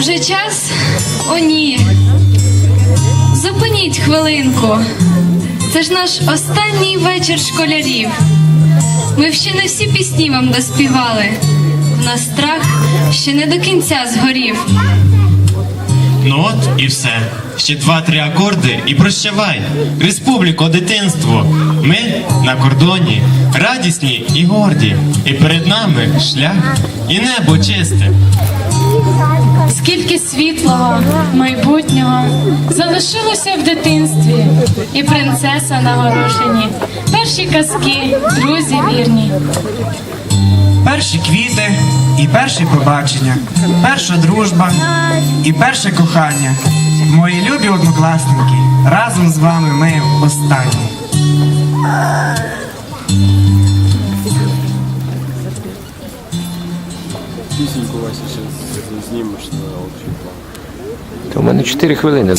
Вже час? О, ні. Зупиніть хвилинку. Це ж наш останній вечір школярів. Ми ще не всі пісні вам доспівали. В нас страх ще не до кінця згорів. Ну от і все. Ще два-три акорди і прощавай. Республіко, дитинство. Ми на кордоні, радісні і горді. І перед нами шлях і небо чисте. Скільки світлого, майбутнього залишилося в дитинстві, і принцеса на горошині, перші казки, друзі вірні. Перші квіти і перші побачення, перша дружба і перше кохання. Мої любі однокласники, разом з вами ми останні. Пісеньку Вася зараз знімеш на общий план. Та мене 4 хвилини.